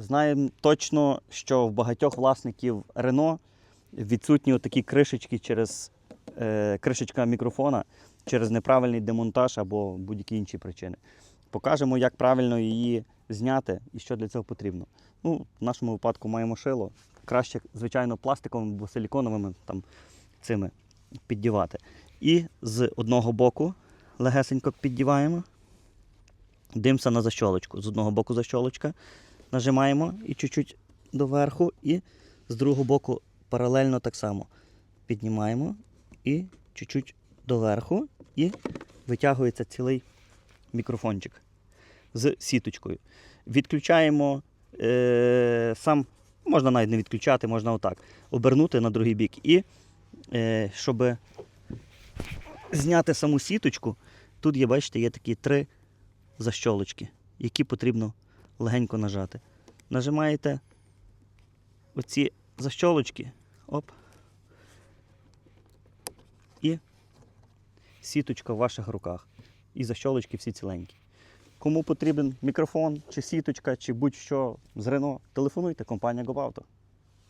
Знаємо точно, що в багатьох власників Рено відсутні такі кришечки через е, кришечка мікрофона через неправильний демонтаж або будь-які інші причини. Покажемо, як правильно її зняти і що для цього потрібно. Ну, в нашому випадку маємо шило. Краще, звичайно, пластиковими або силіконовими там, цими піддівати. І з одного боку легесенько піддіваємо. Дивимося на защолочку. З одного боку защолочка нажимаємо і чуть-чуть доверху, і з другого боку паралельно так само піднімаємо і чуть-чуть доверху, і витягується цілий мікрофончик з сіточкою. Відключаємо е, сам, можна навіть не відключати, можна отак, обернути на другий бік. І е, щоб зняти саму сіточку, тут є, бачите, є такі три защолочки, які потрібно легенько нажати. Нажимаєте оці защолочки, оп. І сіточка в ваших руках. І защолочки всі ціленькі. Кому потрібен мікрофон, чи сіточка, чи будь-що з Рено, телефонуйте, компанія GoAuto.